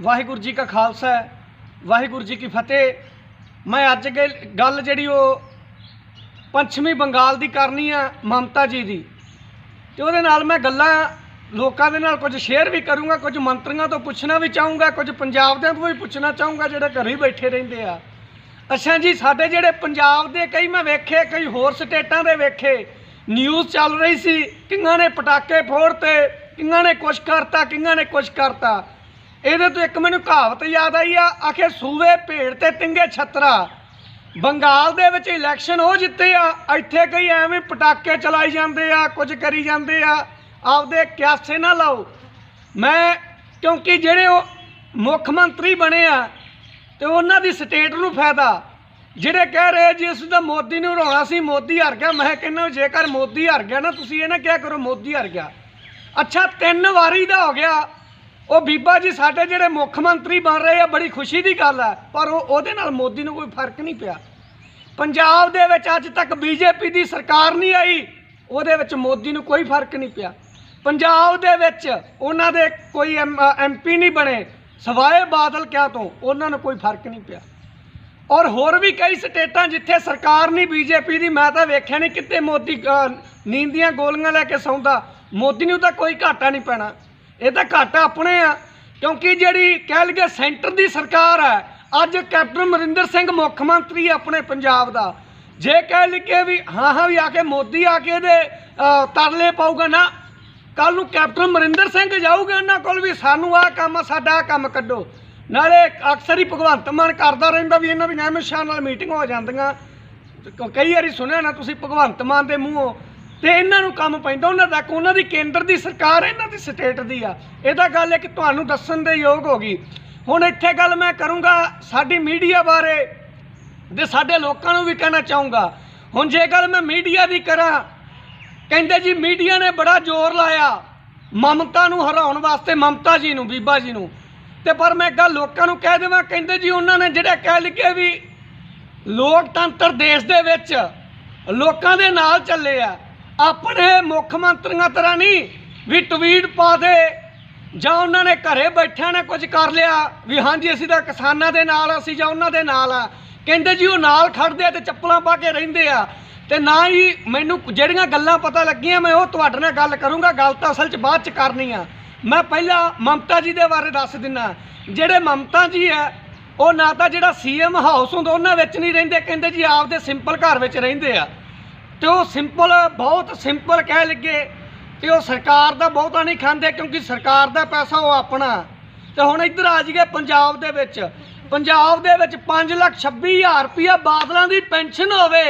ਵਾਹਿਗੁਰੂ ਜੀ ਕਾ ਖਾਲਸਾ, ਵਾਹਿਗੁਰੂ ਜੀ ਕੀ ਫਤਿਹ। ਮੈਂ ਅੱਜ ਗੱਲ- ਗੱਲ ਜਿਹੜੀ ਉਹ ਪੱਛਮੀ ਬੰਗਾਲ ਦੀ ਕਰਨੀ ਆ ਮਮਤਾ ਜੀ ਦੀ। ਤੇ ਉਹਦੇ ਨਾਲ ਮੈਂ ਗੱਲਾਂ ਲੋਕਾਂ ਦੇ ਨਾਲ ਕੁਝ ਸ਼ੇਅਰ ਵੀ ਕਰੂੰਗਾ, ਕੁਝ ਮੰਤਰੀਆਂ ਤੋਂ ਪੁੱਛਣਾ ਵੀ ਚਾਹੂੰਗਾ, ਕੁਝ ਪੰਜਾਬ ਦੇ ਤੋਂ ਵੀ ਪੁੱਛਣਾ ਚਾਹੂੰਗਾ, ਜਿਹੜੇ ਘਰੇ ਹੀ ਬੈਠੇ ਰਹਿੰਦੇ ਆ। ਅੱਛਾ ਜੀ, ਸਾਡੇ ਜਿਹੜੇ ਪੰਜਾਬ ਦੇ ਕਈ ਮੈਂ ਵੇਖੇ, ਕਈ ਹੋਰ ਸਟੇਟਾਂ ਦੇ ਵੇਖੇ ਨਿਊਜ਼ ਚੱਲ ਰਹੀ ਸੀ, ਕਿੰਨਾਂ ਨੇ ਪਟਾਕੇ ਫੋੜਤੇ, ਕਿੰਨਾਂ ਨੇ ਕੁਛ ਕਰਤਾ, ਕਿੰਨਾਂ ਨੇ ਕੁਛ ਕਰਤਾ। ਇਹਦੇ ਤੋਂ ਇੱਕ ਮੈਨੂੰ ਕਹਾਵਤ ਯਾਦ ਆਈ ਆ, ਆਖੇ ਸੂਵੇ ਭੇੜ ਤੇ ਤਿੰਗੇ ਛਤਰਾ। ਬੰਗਾਲ ਦੇ ਵਿੱਚ ਇਲੈਕਸ਼ਨ ਹੋ ਜਿੱਤੇ ਆ, ਇੱਥੇ ਕਈ ਐਵੇਂ ਪਟਾਕੇ ਚਲਾਈ ਜਾਂਦੇ ਆ, ਕੁਝ ਕਰੀ ਜਾਂਦੇ ਆ। ਆਪਦੇ ਕਿਆਸੇ ਨਾ ਲਾਓ। ਮੈਂ, ਕਿਉਂਕਿ ਜਿਹੜੇ ਉਹ ਮੁੱਖ ਮੰਤਰੀ ਬਣੇ ਆ, ਤੇ ਉਹਨਾਂ ਦੀ ਸਟੇਟ ਨੂੰ ਫਾਇਦਾ। ਜਿਹੜੇ ਕਹਿ ਰਹੇ ਜੀ, ਅਸੀਂ ਤਾਂ ਮੋਦੀ ਨੂੰ ਹਰਾਉਣਾ ਸੀ, ਮੋਦੀ ਹਾਰ ਗਿਆ। ਮੈਂ ਕਹਿੰਦਾ, ਜੇਕਰ ਮੋਦੀ ਹਾਰ ਗਿਆ ਨਾ, ਤੁਸੀਂ ਇਹ ਨਾ ਕਿਹਾ ਕਰੋ, ਮੋਦੀ ਹਾਰ ਗਿਆ। ਅੱਛਾ, ਤਿੰਨ ਵਾਰੀ ਦਾ ਹੋ ਗਿਆ। ਉਹ ਬੀਬਾ ਜੀ, ਸਾਡੇ ਜਿਹੜੇ ਮੁੱਖ ਮੰਤਰੀ ਬਣ ਰਹੇ ਆ, ਬੜੀ ਖੁਸ਼ੀ ਦੀ ਗੱਲ ਹੈ ਪਰ ਉਹ ਉਹਦੇ ਨਾਲ ਮੋਦੀ ਨੂੰ ਕੋਈ ਫ਼ਰਕ ਨਹੀਂ ਪਿਆ। ਪੰਜਾਬ ਦੇ ਵਿੱਚ ਅੱਜ ਤੱਕ ਬੀਜੇਪੀ ਦੀ ਸਰਕਾਰ ਨਹੀਂ ਆਈ, ਉਹਦੇ ਵਿੱਚ ਮੋਦੀ ਨੂੰ ਕੋਈ ਫ਼ਰਕ ਨਹੀਂ ਪਿਆ। ਪੰਜਾਬ ਦੇ ਵਿੱਚ ਉਹਨਾਂ ਦੇ ਕੋਈ ਐਮਪੀ ਨਹੀਂ ਬਣੇ, ਸਵਾਏ ਬਾਦਲ ਕਿਆ ਤੋਂ, ਉਹਨਾਂ ਨੂੰ ਕੋਈ ਫ਼ਰਕ ਨਹੀਂ ਪਿਆ। ਔਰ ਹੋਰ ਵੀ ਕਈ ਸਟੇਟਾਂ ਜਿੱਥੇ ਸਰਕਾਰ ਨਹੀਂ ਬੀਜੇਪੀ ਦੀ, ਮੈਂ ਤਾਂ ਵੇਖਿਆ ਨਹੀਂ ਕਿਤੇ ਮੋਦੀ ਨੀਂਦ ਦੀਆਂ ਗੋਲੀਆਂ ਲੈ ਕੇ ਸੌਂਦਾ, ਮੋਦੀ ਨੂੰ ਤਾਂ ਕੋਈ ਘਾਟਾ ਨਹੀਂ ਪੈਣਾ। ਇਹ ਤਾਂ ਘਾਟਾ ਆਪਣੇ ਆ। ਕਿਉਂਕਿ ਜਿਹੜੀ ਕਹਿ ਲਈਏ ਸੈਂਟਰ ਦੀ ਸਰਕਾਰ ਹੈ ਅੱਜ ਕੈਪਟਨ ਅਮਰਿੰਦਰ ਸਿੰਘ ਮੁੱਖ ਮੰਤਰੀ ਆਪਣੇ ਪੰਜਾਬ ਦਾ। ਜੇ ਕਹਿ ਲਈਏ ਵੀ ਹਾਂ ਹਾਂ ਵੀ ਆ ਕੇ ਮੋਦੀ ਆ ਕੇ ਇਹਦੇ ਤਰਲੇ ਪਾਊਗਾ ਨਾ। ਕੱਲ ਨੂੰ ਕੈਪਟਨ ਅਮਰਿੰਦਰ ਸਿੰਘ ਜਾਊਗਾ ਇਹਨਾਂ ਕੋਲ ਵੀ ਸਾਨੂੰ ਆਹ ਕੰਮ ਆ, ਸਾਡਾ ਆਹ ਕੰਮ ਕੱਢੋ। ਨਾਲੇ ਅਕਸਰ ਹੀ ਭਗਵੰਤ ਮਾਨ ਕਰਦਾ ਰਹਿੰਦਾ ਵੀ ਇਹਨਾਂ ਦੀਆਂ ਐਮਐਸ ਨਾਲ ਮੀਟਿੰਗ ਹੋ ਜਾਂਦੀਆਂ। ਕਈ ਵਾਰੀ ਸੁਣਿਆ ਨਾ ਤੁਸੀਂ ਭਗਵੰਤ ਮਾਨ ਦੇ ਮੂੰਹੋਂ ਤੇ ਇਹਨਾਂ ਨੂੰ ਕੰਮ ਪੈਂਦਾ। ਉਹਨਾਂ ਤੱਕ ਉਹਨਾਂ ਦੀ ਕੇਂਦਰ ਦੀ ਸਰਕਾਰ ਇਹਨਾਂ ਦੀ ਸਟੇਟ ਦੀ ਆ। ਇਹ ਤਾਂ ਗੱਲ ਇੱਕ ਤੁਹਾਨੂੰ ਦੱਸਣ ਦੇ ਯੋਗ ਹੋ ਗਈ। ਹੁਣ ਇੱਥੇ ਗੱਲ ਮੈਂ ਕਰੂੰਗਾ ਸਾਡੀ ਮੀਡੀਆ ਬਾਰੇ ਤੇ ਸਾਡੇ ਲੋਕਾਂ ਨੂੰ ਵੀ ਕਹਿਣਾ ਚਾਹੂੰਗਾ। ਹੁਣ ਜੇ ਗੱਲ ਮੈਂ ਮੀਡੀਆ ਦੀ ਕਰਾਂ, ਕਹਿੰਦੇ ਜੀ ਮੀਡੀਆ ਨੇ ਬੜਾ ਜ਼ੋਰ ਲਾਇਆ ਮਮਤਾ ਨੂੰ ਹਰਾਉਣ ਵਾਸਤੇ, ਮਮਤਾ ਜੀ ਨੂੰ, ਬੀਬਾ ਜੀ ਨੂੰ। ਤੇ ਪਰ ਮੈਂ ਇੱਕ ਗੱਲ ਲੋਕਾਂ ਨੂੰ ਕਹਿ ਦੇਵਾਂ, ਕਹਿੰਦੇ ਜੀ ਉਹਨਾਂ ਨੇ ਜਿਹੜਾ ਕਹਿ ਲਿਖਿਆ ਵੀ ਲੋਕਤੰਤਰ ਦੇਸ਼ ਦੇ ਵਿੱਚ ਲੋਕਾਂ ਦੇ ਨਾਲ ਚੱਲੇ ਆ ਆਪਣੇ ਮੁੱਖ ਮੰਤਰੀਆਂ ਤਰ੍ਹਾਂ ਨਹੀਂ, ਵੀ ਟਵੀਟ ਪਾ ਦੇ, ਜਾਂ ਉਹਨਾਂ ਨੇ ਘਰੇ ਬੈਠਿਆਂ ਨੇ ਕੁਝ ਕਰ ਲਿਆ, ਵੀ ਹਾਂਜੀ ਅਸੀਂ ਤਾਂ ਕਿਸਾਨਾਂ ਦੇ ਨਾਲ ਅਸੀਂ ਜਾਂ ਉਹਨਾਂ ਦੇ ਨਾਲ ਆ। ਕਹਿੰਦੇ ਜੀ ਉਹ ਨਾਲ ਖੜਦੇ ਆ ਤੇ ਚੱਪਲਾਂ ਪਾ ਕੇ ਰਹਿੰਦੇ ਆ। ਤੇ ਨਾ ਹੀ ਮੈਨੂੰ ਜਿਹੜੀਆਂ ਗੱਲਾਂ ਪਤਾ ਲੱਗੀਆਂ, ਮੈਂ ਉਹ ਤੁਹਾਡੇ ਨਾਲ ਗੱਲ ਕਰੂੰਗਾ, ਗੱਲ ਤਾਂ ਅਸਲ 'ਚ ਬਾਅਦ 'ਚ ਕਰਨੀ ਆ। ਮੈਂ ਪਹਿਲਾਂ ਮਮਤਾ ਜੀ ਦੇ ਬਾਰੇ ਦੱਸ ਦਿੰਨਾ। ਜਿਹੜੇ ਮਮਤਾ ਜੀ ਆ, ਉਹ ਨਾ ਤਾਂ ਜਿਹੜਾ ਸੀਐਮ ਹਾਊਸ ਹੁੰਦਾ, ਉਹਨਾਂ ਵਿੱਚ ਨਹੀਂ ਰਹਿੰਦੇ, ਕਹਿੰਦੇ ਜੀ ਆਪਦੇ ਸਿੰਪਲ ਘਰ ਵਿੱਚ ਰਹਿੰਦੇ ਆ। ਤੇ ਉਹ ਸਿੰਪਲ ਬਹੁਤ ਸਿੰਪਲ ਕਹਿ ਲੱਗੇ ਤੇ ਉਹ ਸਰਕਾਰ ਦਾ ਬਹੁਤਾ ਨਹੀਂ ਖਾਂਦੇ ਕਿਉਂਕਿ ਸਰਕਾਰ ਦਾ ਪੈਸਾ ਉਹ ਆਪਣਾ। ਤੇ ਹੁਣ ਇੱਧਰ ਆ ਜਾਈਏ ਪੰਜਾਬ ਦੇ ਵਿੱਚ। ਪੰਜਾਬ ਦੇ ਵਿੱਚ 5 ਲੱਖ 26 ਹਜ਼ਾਰ ਰੁਪਇਆ ਬਾਦਲਾਂ ਦੀ ਪੈਨਸ਼ਨ ਹੋਵੇ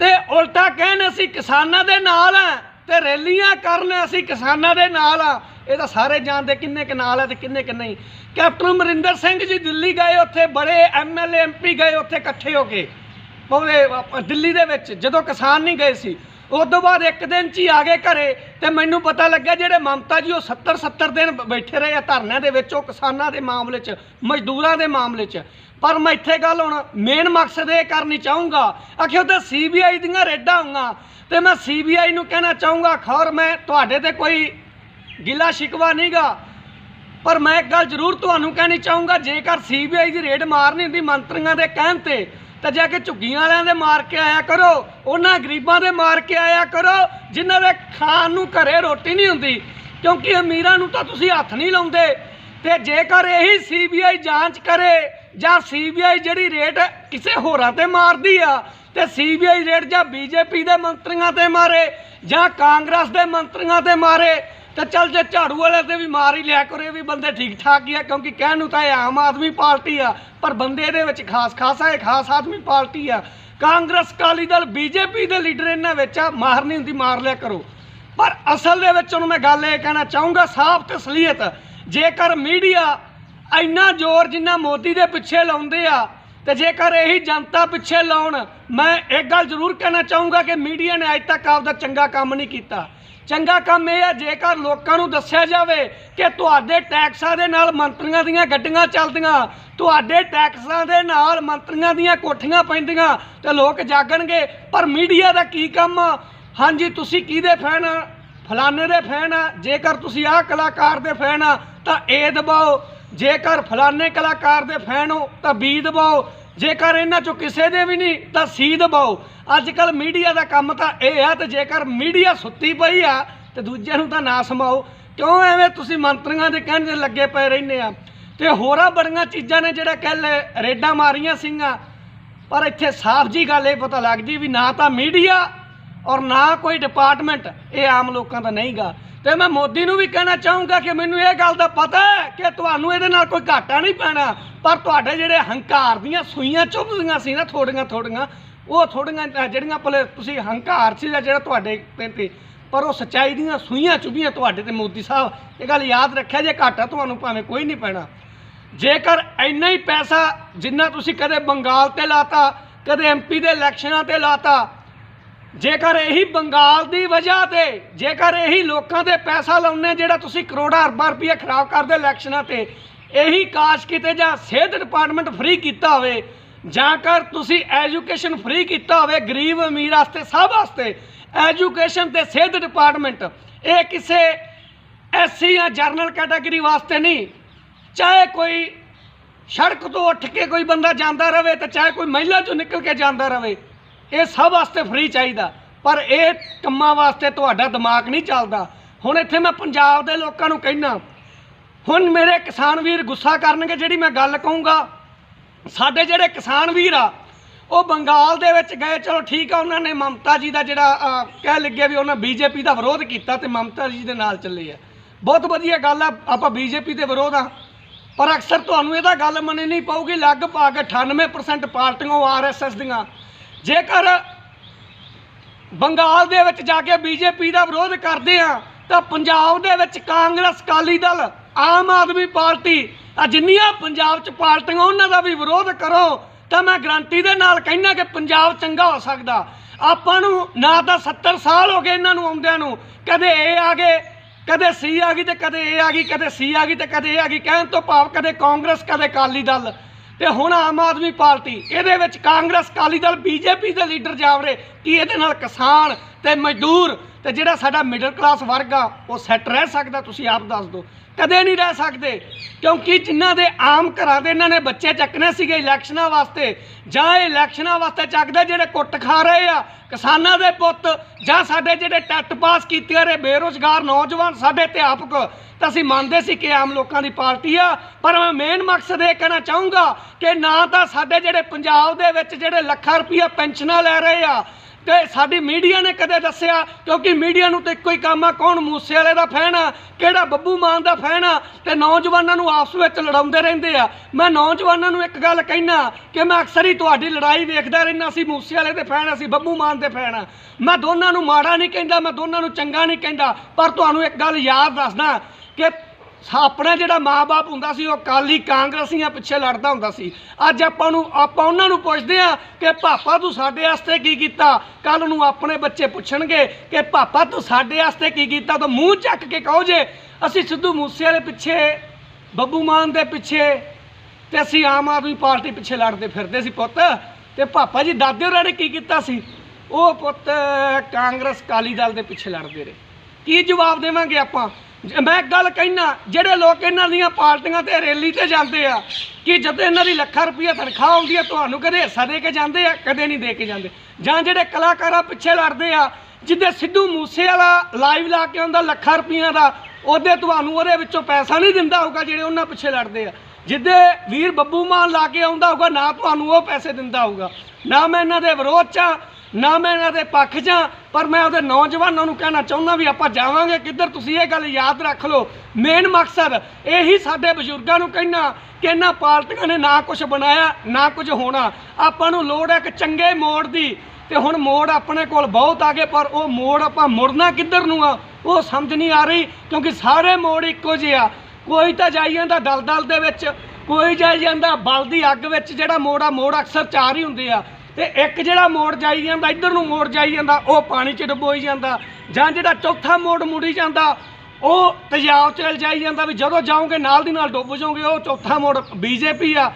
ਤੇ ਉਲਟਾ ਕਹਿਣ ਅਸੀਂ ਕਿਸਾਨਾਂ ਦੇ ਨਾਲ ਆ ਤੇ ਰੈਲੀਆਂ ਕਰਨ ਅਸੀਂ ਕਿਸਾਨਾਂ ਦੇ ਨਾਲ ਆ। ਇਹ ਤਾਂ ਸਾਰੇ ਜਾਣਦੇ ਕਿੰਨੇ ਕੁ ਨਾਲ ਹੈ ਤੇ ਕਿੰਨੇ ਕੁ ਨਹੀਂ। ਕੈਪਟਨ ਅਮਰਿੰਦਰ ਸਿੰਘ ਜੀ ਦਿੱਲੀ ਗਏ ਉੱਥੇ, ਬੜੇ ਐਮਐਲਏ ਐਮਪੀ ਗਏ ਉੱਥੇ ਇਕੱਠੇ ਹੋ ਕੇ। ਉਹਦੇ ਦਿੱਲੀ ਦੇ ਵਿੱਚ, ਜਦੋਂ ਕਿਸਾਨ ਨਹੀਂ ਗਏ ਸੀ ਉਸ ਤੋਂ ਬਾਅਦ ਇੱਕ ਦਿਨ ਚ ਹੀ ਆ ਗਏ ਘਰੇ ਤੇ ਮੈਨੂੰ ਪਤਾ ਲੱਗਿਆ ਜਿਹੜੇ ਮਮਤਾ ਜੀ ਉਹ 70 70 ਦਿਨ ਬੈਠੇ ਰਹੇ ਆ ਧਰਨਿਆਂ ਦੇ ਵਿੱਚ, ਉਹ ਕਿਸਾਨਾਂ ਦੇ ਮਾਮਲੇ 'ਚ, ਮਜ਼ਦੂਰਾਂ ਦੇ ਮਾਮਲੇ 'ਚ। ਪਰ ਮੈਂ ਇੱਥੇ ਗੱਲ ਹੁਣ ਮੇਨ ਮਕਸਦ ਇਹ ਕਰਨੀ ਚਾਹੂੰਗਾ ਆਖਿਓ ਤੇ ਸੀਬੀਆਈ ਦੀਆਂ ਰੇਡਾਂ ਹੋਊਗਾ ਤੇ ਮੈਂ ਸੀਬੀਆਈ ਨੂੰ ਕਹਿਣਾ ਚਾਹੂੰਗਾ, ਖੌਰ ਮੈਂ ਤੁਹਾਡੇ ਤੇ ਕੋਈ ਗਿਲਾ ਸ਼ਿਕਵਾ ਨਹੀਂਗਾ, ਪਰ ਮੈਂ ਇੱਕ ਗੱਲ ਜ਼ਰੂਰ ਤੁਹਾਨੂੰ ਕਹਿਣੀ ਚਾਹੂੰਗਾ, ਜੇਕਰ ਸੀਬੀਆਈ ਦੀ ਰੇਡ ਮਾਰਨੀ ਹੁੰਦੀ ਮੰਤਰੀਆਂ ਦੇ ਕਹਿਣ ਤੇ ਤਾਂ ਜਾ ਕੇ ਝੁੱਗੀਆਂ ਵਾਲਿਆਂ ਦੇ ਮਾਰ ਕੇ ਆਇਆ ਕਰੋ, ਉਹਨਾਂ ਗਰੀਬਾਂ ਦੇ ਮਾਰ ਕੇ ਆਇਆ ਕਰੋ, ਜਿਨ੍ਹਾਂ ਦੇ ਖਾਣ ਨੂੰ ਘਰੇ ਰੋਟੀ ਨਹੀਂ ਹੁੰਦੀ। ਕਿਉਂਕਿ ਅਮੀਰਾਂ ਨੂੰ ਤਾਂ ਤੁਸੀਂ ਹੱਥ ਨਹੀਂ ਲਾਉਂਦੇ। ਤੇ ਜੇਕਰ ਇਹੀ ਸੀਬੀਆਈ ਜਾਂਚ ਕਰੇ, ਜਾਂ ਸੀਬੀਆਈ ਜਿਹੜੀ ਰੇਟ ਕਿਸੇ ਹੋਰਾਂ ਤੇ ਮਾਰਦੀ ਆ, ਤੇ ਸੀਬੀਆਈ ਰੇਟ ਜਾਂ ਬੀਜੇਪੀ ਦੇ ਮੰਤਰੀਆਂ ਤੇ ਮਾਰੇ, ਜਾਂ ਕਾਂਗਰਸ ਦੇ ਮੰਤਰੀਆਂ ਤੇ ਮਾਰੇ ਤੇ ਚੱਲ ਜੇ ਝਾੜੂ ਵਾਲੇ ਤੇ ਵੀ ਮਾਰ ਹੀ ਲਿਆ ਕਰੋ, ਇਹ ਵੀ ਬੰਦੇ ਠੀਕ ਠਾਕ ਹੀ ਆ, ਕਿਉਂਕਿ ਕਹਿਣ ਨੂੰ ਤਾਂ ਇਹ ਆਮ ਆਦਮੀ ਪਾਰਟੀ ਆ, ਪਰ ਬੰਦੇ ਇਹਦੇ ਵਿੱਚ ਖਾਸ ਖਾਸ ਆ ਇਹ ਖਾਸ ਆਦਮੀ ਪਾਰਟੀ ਆ। ਕਾਂਗਰਸ ਕਾਲੀ ਦਲ, ਬੀਜੇਪੀ ਦੇ ਲੀਡਰ ਇਹਨਾਂ ਵਿੱਚ ਆ, ਮਾਰ ਨਹੀਂ ਹੁੰਦੀ, ਮਾਰ ਲਿਆ ਕਰੋ। ਪਰ ਅਸਲ ਦੇ ਵਿੱਚ ਉਹਨੂੰ ਮੈਂ ਗੱਲ ਇਹ ਕਹਿਣਾ ਚਾਹੂੰਗਾ, ਸਾਫ਼ ਤੇ ਅਸਲੀਅਤ ਜੇਕਰ ਮੀਡੀਆ ਇੰਨਾ ਜ਼ੋਰ ਜਿੰਨਾ ਮੋਦੀ ਦੇ ਪਿੱਛੇ ਲਾਉਂਦੇ ਆ, ਤੇ ਜੇਕਰ ਇਹੀ ਜਨਤਾ ਪਿੱਛੇ ਲਾਉਣ, ਮੈਂ ਇੱਕ ਗੱਲ ਜ਼ਰੂਰ ਕਹਿਣਾ ਚਾਹੂੰਗਾ ਕਿ ਮੀਡੀਆ ਨੇ ਅੱਜ ਤੱਕ ਆਪਦਾ ਚੰਗਾ ਕੰਮ ਨਹੀਂ ਕੀਤਾ। ਚੰਗਾ ਕੰਮ ਇਹ ਆ ਜੇਕਰ ਲੋਕਾਂ ਨੂੰ ਦੱਸਿਆ ਜਾਵੇ ਕਿ ਤੁਹਾਡੇ ਟੈਕਸਾਂ ਦੇ ਨਾਲ ਮੰਤਰੀਆਂ ਦੀਆਂ ਗੱਡੀਆਂ ਚੱਲਦੀਆਂ, ਤੁਹਾਡੇ ਟੈਕਸਾਂ ਦੇ ਨਾਲ ਮੰਤਰੀਆਂ ਦੀਆਂ ਕੋਠੀਆਂ ਪੈਂਦੀਆਂ ਤੇ ਲੋਕ ਜਾਗਣਗੇ, ਪਰ ਮੀਡੀਆ ਦਾ ਕੀ ਕੰਮ ਆ? ਹਾਂਜੀ, ਤੁਸੀਂ ਕਿਹਦੇ ਫੈਨ ਆ? ਫਲਾਣੇ ਦੇ ਫੈਨ ਆ। ਜੇਕਰ ਤੁਸੀਂ ਆਹ ਕਲਾਕਾਰ ਦੇ ਫੈਨ ਆ, ਤਾਂ ਏ ਦਬਾਓ। ਜੇਕਰ ਫਲਾਣੇ ਕਲਾਕਾਰ ਦੇ ਫੈਨ ਹੋ, ਤਾਂ ਬੀ ਦਬਾਓ। ਜੇਕਰ ਇਹਨਾਂ ਚੋਂ ਕਿਸੇ ਦੇ ਵੀ ਨਹੀਂ, ਤਾਂ ਸੀ ਦਬਾਓ ਅੱਜ ਕੱਲ ਮੀਡੀਆ ਦਾ ਕੰਮ ਤਾਂ ਇਹ ਆ, ਤੇ ਜੇਕਰ ਮੀਡੀਆ ਸੁੱਤੀ ਪਈ ਆ, ਤੇ ਦੂਜਿਆਂ ਨੂੰ ਤਾਂ ਨਾ ਸਮਾਓ। ਕਿਉਂ ਐਵੇਂ ਤੁਸੀਂ ਮੰਤਰੀਆਂ ਦੇ ਕਹਿਣ ਦੇ ਲੱਗੇ ਪਏ ਰਹਿੰਦੇ ਆ? ਤੇ ਹੋਰਾਂ ਬੜੀਆਂ ਚੀਜ਼ਾਂ ਨੇ ਜਿਹੜਾ ਕੱਲ ਰੇਡਾਂ ਮਾਰੀਆਂ ਸੀਗੀਆਂ। ਪਰ ਇੱਥੇ ਸਾਫ਼ ਜੀ ਗੱਲ ਇਹ ਪਤਾ ਲੱਗਦੀ ਵੀ ਨਾ ਤਾਂ ਮੀਡੀਆ ਔਰ ਨਾ ਕੋਈ ਡਿਪਾਰਟਮੈਂਟ, ਇਹ ਆਮ ਲੋਕਾਂ ਦਾ ਨਹੀਂਗਾ। ਤੇ ਮੈਂ ਮੋਦੀ ਨੂੰ ਵੀ ਕਹਿਣਾ ਚਾਹੂੰਗਾ ਕਿ ਮੈਨੂੰ ਇਹ ਗੱਲ ਦਾ ਪਤਾ ਹੈ ਕਿ ਤੁਹਾਨੂੰ ਇਹਦੇ ਨਾਲ ਕੋਈ ਘਾਟਾ ਨਹੀਂ ਪੈਣਾ, ਪਰ ਤੁਹਾਡੇ ਜਿਹੜੇ ਹੰਕਾਰ ਦੀਆਂ ਸੂਈਆਂ ਚੁੱਭਦੀਆਂ ਸੀ ਨਾ ਥੋੜੀਆਂ ਥੋੜੀਆਂ, ਉਹ ਥੋੜੀਆਂ ਜਿਹੜੀਆਂ ਭਲੇ ਤੁਸੀਂ ਹੰਕਾਰ ਸੀ ਜਿਹੜਾ ਤੁਹਾਡੇ ਤੇ ਪਰ ਉਹ ਸੱਚਾਈ ਦੀਆਂ ਸੂਈਆਂ ਚੁੱਭੀਆਂ ਤੁਹਾਡੇ ਤੇ ਮੋਦੀ ਸਾਹਿਬ, ਇਹ ਗੱਲ ਯਾਦ ਰੱਖਿਆ, ਜੇ ਘਾਟਾ ਤੁਹਾਨੂੰ ਭਾਵੇਂ ਕੋਈ ਨਹੀਂ ਪੈਣਾ। ਜੇਕਰ ਇੰਨਾ ਹੀ ਪੈਸਾ ਜਿੰਨਾ ਤੁਸੀਂ ਕਦੇ ਬੰਗਾਲ ਤੇ ਲਾਤਾ, ਕਦੇ ਐਮਪੀ ਦੇ ਇਲੈਕਸ਼ਨਾਂ ਤੇ ਲਾਤਾ ਜੇਕਰ ਇਹੀ ਬੰਗਾਲ ਦੀ ਵਜ੍ਹਾ ਤੇ, ਜੇਕਰ ਇਹੀ ਲੋਕਾਂ ਦੇ ਪੈਸਾ ਲਾਉਣੇ ਜਿਹੜਾ ਤੁਸੀਂ ਕਰੋੜਾਂ ਅਰਬਾਂ ਰੁਪਏ ਖਰਾਬ ਕਰਦੇ ਇਲੈਕਸ਼ਨਾਂ ਤੇ, ਇਹੀ ਕਾਸ਼ ਕਿਤੇ ਜਾਂ ਸਿਹਤ ਡਿਪਾਰਟਮੈਂਟ ਫ੍ਰੀ ਕੀਤਾ ਹੋਵੇ, ਜਾਂ ਕਰ ਤੁਸੀਂ ਐਜੂਕੇਸ਼ਨ ਫ੍ਰੀ ਕੀਤਾ ਹੋਵੇ ਗਰੀਬ ਅਮੀਰ ਵਾਸਤੇ, ਸਭ ਵਾਸਤੇ, ਐਜੂਕੇਸ਼ਨ ਤੇ ਸਿਹਤ ਡਿਪਾਰਟਮੈਂਟ, ਇਹ ਕਿਸੇ ਐਸਸੀ ਜਾਂ ਜਰਨਲ ਕੈਟਾਗਰੀ ਵਾਸਤੇ ਨਹੀਂ। ਚਾਹੇ ਕੋਈ ਸੜਕ ਤੋਂ ਉੱਠ ਕੇ ਕੋਈ ਬੰਦਾ ਜਾਂਦਾ ਰਹੇ ਤੇ ਚਾਹੇ ਕੋਈ ਮਹਿਲਾ ਚੋਂ ਨਿਕਲ ਕੇ ਜਾਂਦਾ ਰਹੇ ਇਹ ਸਭ ਵਾਸਤੇ ਫ੍ਰੀ ਚਾਹੀਦਾ। ਪਰ ਇਹ ਕੰਮਾਂ ਵਾਸਤੇ ਤੁਹਾਡਾ ਦਿਮਾਗ ਨਹੀਂ ਚੱਲਦਾ। ਹੁਣ ਇੱਥੇ ਮੈਂ ਪੰਜਾਬ ਦੇ ਲੋਕਾਂ ਨੂੰ ਕਹਿਣਾ ਹੁਣ ਮੇਰੇ ਕਿਸਾਨ ਵੀਰ ਗੁੱਸਾ ਕਰਨਗੇ ਜਿਹੜੀ ਮੈਂ ਗੱਲ ਕਹੂੰਗਾ। ਸਾਡੇ ਜਿਹੜੇ ਕਿਸਾਨ ਵੀਰ ਆ, ਉਹ ਬੰਗਾਲ ਦੇ ਵਿੱਚ ਗਏ, ਚਲੋ ਠੀਕ ਆ, ਉਹਨਾਂ ਨੇ ਮਮਤਾ ਜੀ ਦਾ ਜਿਹੜਾ ਕਹਿ ਲੱਗੇ ਵੀ ਉਹਨਾਂ ਬੀਜੇਪੀ ਦਾ ਵਿਰੋਧ ਕੀਤਾ ਤੇ ਮਮਤਾ ਜੀ ਦੇ ਨਾਲ ਚੱਲੇ ਆ। ਬਹੁਤ ਵਧੀਆ ਗੱਲ ਆ, ਆਪਾਂ ਬੀਜੇਪੀ ਦੇ ਵਿਰੋਧ ਆ। ਪਰ ਅਕਸਰ ਤੁਹਾਨੂੰ ਇਹਦਾ ਗੱਲ ਮੰਨਣੀ ਪਊਗੀ, ਲਗਭਗ 98% ਪਾਰਟੀਆਂ ਆਰਐਸਐਸ ਦੀਆਂ। ਜੇਕਰ ਬੰਗਾਲ ਦੇ ਵਿੱਚ ਜਾ ਕੇ ਬੀਜੇਪੀ ਦਾ ਵਿਰੋਧ ਕਰਦੇ ਆ, ਤਾਂ ਪੰਜਾਬ ਦੇ ਵਿੱਚ ਕਾਂਗਰਸ, ਅਕਾਲੀ ਦਲ, ਆਮ ਆਦਮੀ ਪਾਰਟੀ ਆ ਜਿੰਨੀਆਂ ਪੰਜਾਬ 'ਚ ਪਾਰਟੀਆਂ ਉਹਨਾਂ ਦਾ ਵੀ ਵਿਰੋਧ ਕਰੋ, ਤਾਂ ਮੈਂ ਗਰੰਟੀ ਦੇ ਨਾਲ ਕਹਿਣਾ ਕਿ ਪੰਜਾਬ ਚੰਗਾ ਹੋ ਸਕਦਾ। ਆਪਾਂ ਨੂੰ ਨਾ ਤਾਂ 70 ਸਾਲ ਹੋ ਗਏ ਇਹਨਾਂ ਨੂੰ ਆਉਂਦਿਆਂ ਨੂੰ, ਕਦੇ ਇਹ ਆ ਗਏ, ਕਦੇ ਸੀ ਆ ਗਈ ਤੇ ਕਦੇ ਇਹ ਆ ਗਈ, ਕਦੇ ਸੀ ਆ ਗਈ ਤੇ ਕਦੇ ਇਹ ਆ ਗਈ, ਕਹਿਣ ਤੋਂ ਭਾਵ ਕਦੇ ਕਾਂਗਰਸ, ਕਦੇ ਅਕਾਲੀ ਦਲ। ਤੇ ਹੁਣ ਆਮ ਆਦਮੀ ਪਾਰਟੀ, ਇਹਦੇ ਵਿੱਚ ਕਾਂਗਰਸ, ਅਕਾਲੀ ਦਲ, ਬੀਜੇਪੀ ਦੇ ਲੀਡਰ ਜਾਵੜੇ ਕਿ ਇਹਦੇ ਨਾਲ ਕਿਸਾਨ ਤੇ ਮਜ਼ਦੂਰ ਤੇ ਜਿਹੜਾ ਸਾਡਾ ਮਿਡਲ ਕਲਾਸ ਵਰਗ ਆ, ਉਹ ਸੈੱਟ ਰਹਿ ਸਕਦਾ, ਤੁਸੀਂ ਆਪ ਦੱਸ ਦਿਓ। ਕਦੇ ਨਹੀਂ ਰਹਿ ਸਕਦੇ। ਕਿਉਂਕਿ ਜਿਨ੍ਹਾਂ ਦੇ ਆਮ ਘਰਾਂ ਦੇ ਇਹਨਾਂ ਨੇ ਬੱਚੇ ਚੱਕਣੇ ਸੀਗੇ ਇਲੈਕਸ਼ਨਾਂ ਵਾਸਤੇ, ਜਾਂ ਇਹ ਇਲੈਕਸ਼ਨਾਂ ਵਾਸਤੇ ਚੱਕਦੇ ਜਿਹੜੇ ਕੁੱਟ ਖਾ ਰਹੇ ਆ, ਕਿਸਾਨਾਂ ਦੇ ਪੁੱਤ, ਜਾਂ ਸਾਡੇ ਜਿਹੜੇ ਟੈਟ ਪਾਸ ਕੀਤੇ ਰਹੇ ਬੇਰੋਜ਼ਗਾਰ ਨੌਜਵਾਨ ਸਾਡੇ ਅਧਿਆਪਕ, ਤਾਂ ਅਸੀਂ ਮੰਨਦੇ ਸੀ ਕਿ ਆਮ ਲੋਕਾਂ ਦੀ ਪਾਰਟੀ ਆ। ਪਰ ਮੈਂ ਮੇਨ ਮਕਸਦ ਇਹ ਕਹਿਣਾ ਚਾਹੂੰਗਾ ਕਿ ਨਾ ਤਾਂ ਸਾਡੇ ਜਿਹੜੇ ਪੰਜਾਬ ਦੇ ਵਿੱਚ ਜਿਹੜੇ ਲੱਖਾਂ ਰੁਪਈਆ ਪੈਨਸ਼ਨਾਂ ਲੈ ਰਹੇ ਆ ਤੇ ਸਾਡੀ ਮੀਡੀਆ ਨੇ ਕਦੇ ਦੱਸਿਆ ਕਿਉਂਕਿ ਮੀਡੀਆ ਨੂੰ ਤੇ ਇੱਕੋ ਹੀ ਕੰਮ ਆ, ਕੌਣ ਮੂਸੇ ਵਾਲੇ ਦਾ ਫੈਨ ਆ, ਕਿਹੜਾ ਬੱਬੂ ਮਾਨ ਦਾ ਫੈਨ ਆ, ਤੇ ਨੌਜਵਾਨਾਂ ਨੂੰ ਆਪਸ ਵਿੱਚ ਲੜਾਉਂਦੇ ਰਹਿੰਦੇ ਆ। ਮੈਂ ਨੌਜਵਾਨਾਂ ਨੂੰ ਇੱਕ ਗੱਲ ਕਹਿਣਾ ਕਿ ਮੈਂ ਅਕਸਰ ਹੀ ਤੁਹਾਡੀ ਲੜਾਈ ਵੇਖਦਾ ਰਹਿਣਾ ਸੀ ਮੂਸੇ ਵਾਲੇ ਦੇ ਫੈਨ ਅਸੀਂ ਬੱਬੂ ਮਾਨ ਦੇ ਫੈਨ ਆ। ਮੈਂ ਦੋਨਾਂ ਨੂੰ ਮਾੜਾ ਨਹੀਂ ਕਹਿੰਦਾ, ਮੈਂ ਦੋਨਾਂ ਨੂੰ ਚੰਗਾ ਨਹੀਂ ਕਹਿੰਦਾ, ਪਰ ਤੁਹਾਨੂੰ ਇੱਕ ਗੱਲ ਯਾਦ ਦੱਸਦਾ ਕਿ ਆਪਣਾ ਜਿਹੜਾ ਮਾਪੇ ਹੁੰਦਾ ਸੀ, ਉਹ ਕਾਲੀ ਕਾਂਗਰਸੀਆਂ ਪਿੱਛੇ ਲੜਦਾ ਹੁੰਦਾ ਸੀ। ਅੱਜ ਆਪਾਂ ਨੂੰ ਆਪਾਂ ਉਹਨਾਂ ਨੂੰ ਪੁੱਛਦੇ ਆ ਕਿ ਪਾਪਾ ਤੂੰ ਸਾਡੇ ਵਾਸਤੇ ਕੀ ਕੀਤਾ? ਕੱਲ ਨੂੰ ਆਪਣੇ ਬੱਚੇ ਪੁੱਛਣਗੇ ਕਿ ਪਾਪਾ ਤੂੰ ਸਾਡੇ ਵਾਸਤੇ ਕੀ ਕੀਤਾ? ਤਾਂ ਮੂੰਹ ਚੱਕ ਕੇ ਕਹੋ ਜੇ, ਅਸੀਂ ਸਿੱਧੂ ਮੂਸੇ ਵਾਲੇ ਪਿੱਛੇ, ਬੱਬੂ ਮਾਨ ਦੇ ਪਿੱਛੇ ਤੇ ਅਸੀਂ ਆਮ ਆਦਮੀ ਪਾਰਟੀ ਪਿੱਛੇ ਲੜਦੇ ਫਿਰਦੇ ਸੀ ਪੁੱਤ। ਤੇ ਪਾਪਾ ਜੀ ਦਾਦੇ ਹੋਰਾਂ ਨੇ ਕੀ ਕੀਤਾ ਸੀ? ਉਹ ਪੁੱਤ, ਕਾਂਗਰਸ ਕਾਲੀ ਦਲ ਦੇ ਪਿੱਛੇ ਲੜਦੇ ਰਹੇ। ਕੀ ਜਵਾਬ ਦੇਵਾਂਗੇ ਆਪਾਂ? ਮੈਂ ਇੱਕ ਗੱਲ ਕਹਿਣਾ ਜਿਹੜੇ ਲੋਕ ਇਹਨਾਂ ਦੀਆਂ ਪਾਰਟੀਆਂ ਤੇ ਰੈਲੀ ਤੇ ਜਾਂਦੇ ਆ ਕਿ ਜਦੋਂ ਇਹਨਾਂ ਦੀ ਲੱਖਾਂ ਰੁਪਈਆ ਤਨਖਾਹ ਆਉਂਦੀ ਆ ਤੁਹਾਨੂੰ ਕਦੇ ਹਿੱਸਾ ਦੇ ਕੇ ਜਾਂਦੇ ਆ ਕਦੇ ਨਹੀਂ ਦੇ ਕੇ ਜਾਂਦੇ। ਜਾਂ ਜਿਹੜੇ ਕਲਾਕਾਰਾਂ ਪਿੱਛੇ ਲੜਦੇ ਆ ਜਿੱਦੇ ਸਿੱਧੂ ਮੂਸੇ ਵਾਲਾ ਲਾਈਵ ਲਾ ਕੇ ਆਉਂਦਾ ਲੱਖਾਂ ਰੁਪਈਆ ਦਾ ਉਹਦੇ ਤੁਹਾਨੂੰ ਉਹਦੇ ਵਿੱਚੋਂ ਪੈਸਾ ਨਹੀਂ ਦਿੰਦਾ ਹੋਊਗਾ ਜਿਹੜੇ ਉਹਨਾਂ ਪਿੱਛੇ ਲੜਦੇ ਆ। ਜਿੱਦੇ ਵੀਰ ਬੱਬੂ ਮਾਨ ਲਾ ਕੇ ਆਉਂਦਾ ਹੋਊਗਾ ਨਾ ਤੁਹਾਨੂੰ ਉਹ ਪੈਸੇ ਦਿੰਦਾ ਹੋਊਗਾ। ਨਾ ਮੈਂ ਇਹਨਾਂ ਦੇ ਵਿਰੋਧ 'ਚ ਆ, ਨਾ ਮੈਂ ਇਹਨਾਂ ਦੇ ਪੱਖ 'ਚ ਆ, ਪਰ ਮੈਂ ਉਹਦੇ ਨੌਜਵਾਨਾਂ ਨੂੰ ਕਹਿਣਾ ਚਾਹੁੰਦਾ ਵੀ ਆਪਾਂ ਜਾਵਾਂਗੇ ਕਿੱਧਰ? ਤੁਸੀਂ ਇਹ ਗੱਲ ਯਾਦ ਰੱਖ ਲਓ। ਮੇਨ ਮਕਸਦ ਇਹੀ ਸਾਡੇ ਬਜ਼ੁਰਗਾਂ ਨੂੰ ਕਹਿਣਾ ਕਿ ਇਹਨਾਂ ਪਾਰਟੀਆਂ ਨੇ ਨਾ ਕੁਝ ਬਣਾਇਆ ਨਾ ਕੁਝ ਹੋਣਾ। ਆਪਾਂ ਨੂੰ ਲੋੜ ਹੈ ਇੱਕ ਚੰਗੇ ਮੋੜ ਦੀ। ਤੇ ਹੁਣ ਮੋੜ ਆਪਣੇ ਕੋਲ ਬਹੁਤ ਆ ਗਏ ਪਰ ਉਹ ਮੋੜ ਆਪਾਂ ਮੁੜਨਾ ਕਿੱਧਰ ਨੂੰ ਆ? ਉਹ ਸਮਝ ਨਹੀਂ ਆ ਰਹੀ ਕਿਉਂਕਿ ਸਾਰੇ ਮੋੜ ਇੱਕੋ ਜਿਹੇ ਆ। ਕੋਈ ਤਾਂ ਜਾਈ ਜਾਂਦਾ ਦਲਦਲ ਦੇ ਵਿੱਚ ਕੋਈ ਜਾਈ ਜਾਂਦਾ ਬਲ ਦੀ ਅੱਗ ਵਿੱਚ ਜਿਹੜਾ ਮੋੜ ਆ ਮੋੜ ਅਕਸਰ ਚਾਰ ਹੀ ਹੁੰਦੇ ਆ। ਤੇ ਇੱਕ ਜਿਹੜਾ ਮੋੜ ਜਾਈ ਜਾਂਦਾ, ਇੱਧਰ ਨੂੰ ਮੋੜ ਜਾਈ ਜਾਂਦਾ, ਉਹ ਪਾਣੀ 'ਚ ਡੁਬੋਈ ਜਾਂਦਾ। ਜਾਂ ਜਿਹੜਾ ਚੌਥਾ ਮੋੜ ਮੁੜੀ ਜਾਂਦਾ, ਉਹ ਤੇਜ਼ਾਬ ਚ ਜਾਈ ਜਾਂਦਾ ਵੀ ਜਦੋਂ ਜਾਓਗੇ ਨਾਲ ਦੀ ਨਾਲ ਡੁੱਬ ਜਾਓਗੇ, ਉਹ ਚੌਥਾ ਮੋੜ ਬੀਜੇਪੀ ਆ।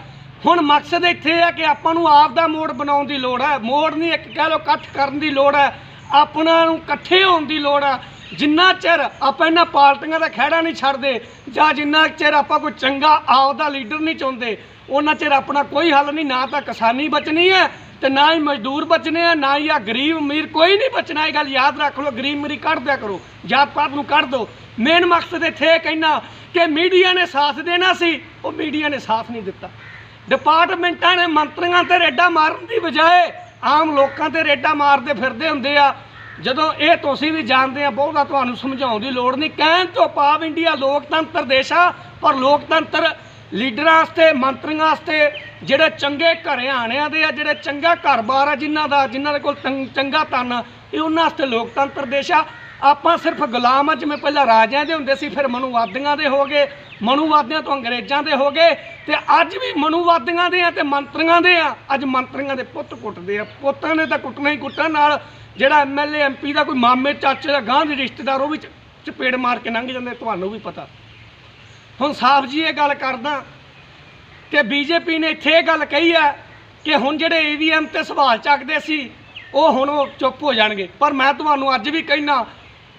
ਹੁਣ ਮਕਸਦ ਇੱਥੇ ਆ ਕਿ ਆਪਾਂ ਨੂੰ ਆਪ ਦਾ ਮੋੜ ਬਣਾਉਣ ਦੀ ਲੋੜ ਹੈ। ਮੋੜ ਨਹੀਂ, ਇੱਕ ਕਹਿ ਲਓ ਇਕੱਠ ਕਰਨ ਦੀ ਲੋੜ ਹੈ। ਆਪਣਾ ਨੂੰ ਇਕੱਠੇ ਹੋਣ ਦੀ ਲੋੜ ਹੈ। ਜਿੰਨਾ ਚਿਰ ਆਪਾਂ ਇਹਨਾਂ ਪਾਰਟੀਆਂ ਦਾ ਖਹਿੜਾ ਨਹੀਂ ਛੱਡਦੇ, ਜਾਂ ਜਿੰਨਾ ਚਿਰ ਆਪਾਂ ਕੋਈ ਚੰਗਾ ਆਪਦਾ ਲੀਡਰ ਨਹੀਂ ਚਾਹੁੰਦੇ ਉਹਨਾਂ ਚਿਰ ਆਪਣਾ ਕੋਈ ਹੱਲ ਨਹੀਂ, ਨਾ ਤਾਂ ਕਿਸਾਨੀ ਬਚਣੀ ਹੈ ਤੇ ਨਾ ਹੀ ਮਜ਼ਦੂਰ ਬਚਣੇ ਆ, ਨਾ ਹੀ ਆ ਗਰੀਬ ਅਮੀਰ, ਕੋਈ ਨਹੀਂ ਬਚਣਾ ਇਹ ਗੱਲ, ਯਾਦ ਰੱਖ ਲਓ, ਗਰੀਬ ਅਮੀਰੀ ਕੱਢ ਦਿਆ ਕਰੋ, ਜਾਤ ਪਾਤ ਨੂੰ ਕੱਢ ਦਿਓ ਮੇਨ ਮਕਸਦ ਇੱਥੇ ਇਹ ਕਹਿਣਾ ਕਿ ਮੀਡੀਆ ਨੇ ਸਾਥ ਦੇਣਾ ਸੀ, ਉਹ ਮੀਡੀਆ ਨੇ ਸਾਥ ਨਹੀਂ ਦਿੱਤਾ। ਡਿਪਾਰਟਮੈਂਟਾਂ ਨੇ ਮੰਤਰੀਆਂ ਤੇ ਰੇਡਾ ਮਾਰਨ ਦੀ ਬਜਾਏ ਆਮ ਲੋਕਾਂ ਤੇ ਰੇਡਾ ਮਾਰਦੇ ਫਿਰਦੇ ਹੁੰਦੇ ਆ। ਜਦੋਂ ਇਹ ਤੁਸੀਂ ਵੀ ਜਾਣਦੇ ਆ, ਬਹੁਤਾ ਤੁਹਾਨੂੰ ਸਮਝਾਉਣ ਦੀ ਲੋੜ ਨਹੀਂ। ਕਹਿਣ ਤੋਂ ਪਾਵ ਇੰਡੀਆ ਲੋਕਤੰਤਰ ਦੇਸ਼ ਆ, ਪਰ ਲੋਕਤੰਤਰ ਲੀਡਰਾਂ ਵਾਸਤੇ ਮੰਤਰੀਆਂ ਵਾਸਤੇ ਜਿਹੜੇ ਚੰਗੇ ਘਰਿਆਣਿਆਂ ਦੇ ਆ ਜਿਹੜੇ ਚੰਗਾ ਘਰ-ਬਾਰ ਆ ਜਿਨ੍ਹਾਂ ਦਾ ਜਿਨ੍ਹਾਂ ਦੇ ਕੋਲ ਤੰ- ਚੰਗਾ ਤਨ ਆ, ਇਹ ਉਹਨਾਂ ਵਾਸਤੇ ਲੋਕਤੰਤਰ ਦੇਸ਼ ਆ। ਆਪਾਂ ਸਿਰਫ ਗੁਲਾਮ ਆ ਜਿਵੇਂ ਪਹਿਲਾਂ ਰਾਜਿਆਂ ਦੇ ਹੁੰਦੇ ਸੀ ਫਿਰ ਮਨੂਵਾਦੀਆਂ ਦੇ ਹੋ ਗਏ ਮਨੂਵਾਦੀਆਂ ਤੋਂ ਅੰਗਰੇਜ਼ਾਂ ਦੇ ਹੋ ਗਏ ਤੇ ਅੱਜ ਵੀ ਮਨੂਵਾਦੀਆਂ ਦੇ ਆ ਤੇ ਮੰਤਰੀਆਂ ਦੇ ਆ। ਅੱਜ ਮੰਤਰੀਆਂ ਦੇ ਪੁੱਤ ਕੁੱਟਦੇ ਆ। ਪੁੱਤਾਂ ਨੇ ਤਾਂ ਕੁੱਟਣਾ ਹੀ ਕੁੱਟਣ ਨਾਲ ਜਿਹੜਾ ਐਮਐਲਏ ਐਮਪੀ ਦਾ ਕੋਈ ਮਾਮੇ ਚਾਚੇ ਦਾ ਗਾਂ ਦੇ ਰਿਸ਼ਤੇਦਾਰ ਉਹ ਵੀ ਚ- ਚਪੇੜ ਮਾਰ ਕੇ ਲੰਘ ਜਾਂਦੇ ਤੁਹਾਨੂੰ ਵੀ ਪਤਾ। ਹੁਣ ਸਾਹਿਬ ਜੀ ਇਹ ਗੱਲ ਕਰਦਾ ਕਿ ਬੀਜੇਪੀ ਨੇ ਇੱਥੇ ਇਹ ਗੱਲ ਕਹੀ ਹੈ ਕਿ ਹੁਣ ਜਿਹੜੇ ਈਵੀਐਮ ਤੇ ਸਵਾਲ ਚੱਕਦੇ ਸੀ, ਉਹ ਹੁਣ ਉਹ ਚੁੱਪ ਹੋ ਜਾਣਗੇ। ਪਰ ਮੈਂ ਤੁਹਾਨੂੰ ਅੱਜ ਵੀ ਕਹਿਣਾ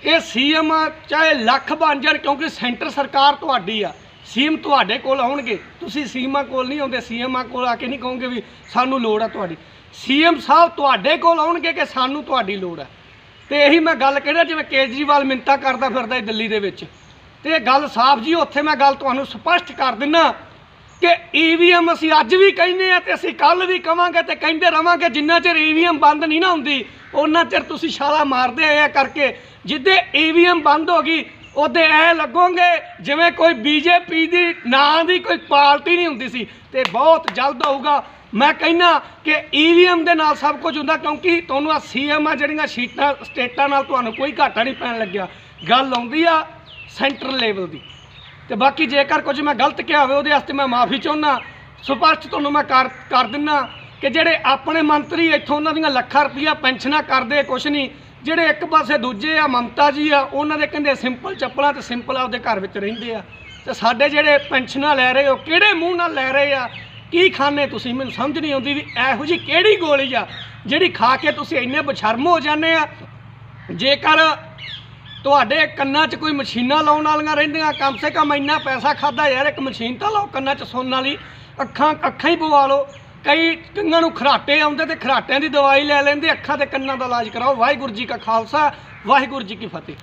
ਇਹ ਸੀਐਮ ਚਾਹੇ ਲੱਖ ਬਣ ਜਾਣ, ਕਿਉਂਕਿ ਸੈਂਟਰ ਸਰਕਾਰ ਤੁਹਾਡੀ ਆ, ਸੀਐਮ ਤੁਹਾਡੇ ਕੋਲ ਆਉਣਗੇ। ਤੁਸੀਂ ਸੀਐਮਾਂ ਕੋਲ ਨਹੀਂ ਆਉਂਦੇ, ਸੀਐਮਾਂ ਕੋਲ ਆ ਕੇ ਨਹੀਂ ਕਹੋਗੇ ਵੀ ਸਾਨੂੰ ਲੋੜ ਆ ਤੁਹਾਡੀ। ਸੀਐਮ ਸਾਹਿਬ ਤੁਹਾਡੇ ਕੋਲ ਆਉਣਗੇ ਕਿ ਸਾਨੂੰ ਤੁਹਾਡੀ ਲੋੜ ਆ? ਤੇ ਇਹੀ ਮੈਂ ਗੱਲ ਕਹਿਣਾ, ਜਿਵੇਂ ਕੇਜਰੀਵਾਲ ਮਿੰਤਾ ਕਰਦਾ ਫਿਰਦਾ ਦਿੱਲੀ ਦੇ ਵਿੱਚ। ਤੇ ਇਹ ਗੱਲ ਸਾਫ਼ ਜੀ, ਉੱਥੇ ਮੈਂ ਗੱਲ ਤੁਹਾਨੂੰ ਸਪਸ਼ਟ ਕਰ ਦਿੰਨਾ ਕਿ ਈਵੀਐਮ ਅਸੀਂ ਅੱਜ ਵੀ ਕਹਿੰਦੇ ਆ ਤੇ ਅਸੀਂ ਕੱਲ ਵੀ ਕਵਾਂਗੇ ਤੇ ਕਹਿੰਦੇ ਰਵਾਂਗੇ, ਜਿੰਨਾ ਚਿਰ ਈਵੀਐਮ ਬੰਦ ਨਹੀਂ ਨਾ ਹੁੰਦੀ ਉਹਨਾਂ ਚਿਰ ਤੁਸੀਂ ਛਾਲਾ ਮਾਰਦੇ ਆਏ ਆ ਕਰਕੇ। ਜਿੱਦੇ ਈਵੀਐਮ ਬੰਦ ਹੋ ਗਈ, ਉਹਦੇ ਐ ਲੱਗੋਗੇ ਜਿਵੇਂ ਕੋਈ ਬੀਜੇਪੀ ਦੀ ਨਾਂ ਦੀ ਕੋਈ ਪਾਰਟੀ ਨਹੀਂ ਹੁੰਦੀ ਸੀ ਤੇ ਬਹੁਤ ਜਲਦ ਹੋਊਗਾ। ਮੈਂ ਕਹਿੰਨਾ ਕਿ ਈਵੀਐਮ ਦੇ ਨਾਲ ਸਭ ਕੁਝ ਹੁੰਦਾ ਕਿਉਂਕਿ ਤੁਹਾਨੂੰ ਆ ਸੀਐਮ ਆ ਜਿਹੜੀਆਂ ਸੀਟਾਂ, ਸਟੇਟਾਂ ਨਾਲ ਤੁਹਾਨੂੰ ਕੋਈ ਘਾਟਾ ਨਹੀਂ ਪੈਣ ਲੱਗਿਆ। ਗੱਲ ਆਉਂਦੀ ਆ ਸੈਂਟਰਲ ਲੈਵਲ ਦੀ। ਤੇ ਬਾਕੀ ਜੇਕਰ ਕੁਝ ਮੈਂ ਗਲਤ ਕਿਹਾ ਹੋਵੇ, ਉਹਦੇ ਵਾਸਤੇ ਮੈਂ ਮਾਫੀ ਚਾਹੁੰਦਾ। ਸਪਸ਼ਟ ਤੁਹਾਨੂੰ ਮੈਂ ਕਰ ਕਰ ਦਿੰਨਾ ਕਿ ਜਿਹੜੇ ਆਪਣੇ ਮੰਤਰੀ ਇੱਥੋਂ ਉਹਨਾਂ ਦੀਆਂ ਲੱਖਾਂ ਰੁਪਈਆ ਪੈਨਸ਼ਨਾਂ ਕਰਦੇ ਕੁਛ ਨਹੀਂ, ਜਿਹੜੇ ਇੱਕ ਪਾਸੇ ਦੂਜੇ ਆ, ਮਮਤਾ ਜੀ ਆ, ਉਹਨਾਂ ਦੇ ਕਹਿੰਦੇ ਸਿੰਪਲ ਚੱਪਲਾਂ ਤੇ ਸਿੰਪਲ ਆਪਦੇ ਘਰ ਵਿੱਚ ਰਹਿੰਦੇ ਆ। ਤੇ ਸਾਡੇ ਜਿਹੜੇ ਪੈਨਸ਼ਨਾਂ ਲੈ ਰਹੇ ਹੋ ਕਿਹੜੇ ਮੂੰਹ ਨਾਲ ਲੈ ਰਹੇ ਆ? ਕੀ ਖਾਣੇ ਤੁਸੀਂ? ਮੈਨੂੰ ਸਮਝ ਨਹੀਂ ਆਉਂਦੀ ਵੀ ਇਹੋ ਜੀ ਕਿਹੜੀ ਗੋਲੀ ਆ, ਜਿਹੜੀ ਖਾ ਕੇ ਤੁਸੀਂ ਇੰਨੇ ਬਸ਼ਰਮ ਹੋ ਜਾਂਦੇ ਆ? ਜੇਕਰ ਤੁਹਾਡੇ ਕੰਨਾਂ 'ਚ ਕੋਈ ਮਸ਼ੀਨਾਂ ਲਾਉਣ ਵਾਲੀਆਂ ਰਹਿੰਦੀਆਂ, ਕਮ ਸੇ ਕਮ ਇੰਨਾ ਪੈਸਾ ਖਾਦਾ ਯਾਰ, ਇੱਕ ਮਸ਼ੀਨ ਤਾਂ ਲਾਓ ਕੰਨਾਂ 'ਚ ਸੁਣਨ ਵਾਲੀ, ਅੱਖਾਂ ਅੱਖਾਂ ਹੀ ਪਵਾ ਲਓ। ਕਈ ਕੰਨਾਂ ਨੂੰ ਖਰਾਟੇ ਆਉਂਦੇ ਤੇ ਖਰਾਟਿਆਂ ਦੀ ਦਵਾਈ ਲੈ ਲੈਂਦੇ, ਅੱਖਾਂ ਤੇ ਕੰਨਾਂ ਦਾ ਇਲਾਜ ਕਰਾਓ। ਵਾਹਿਗੁਰੂ ਜੀ ਕਾ ਖਾਲਸਾ, ਵਾਹਿਗੁਰੂ ਜੀ ਕੀ ਫਤਿਹ।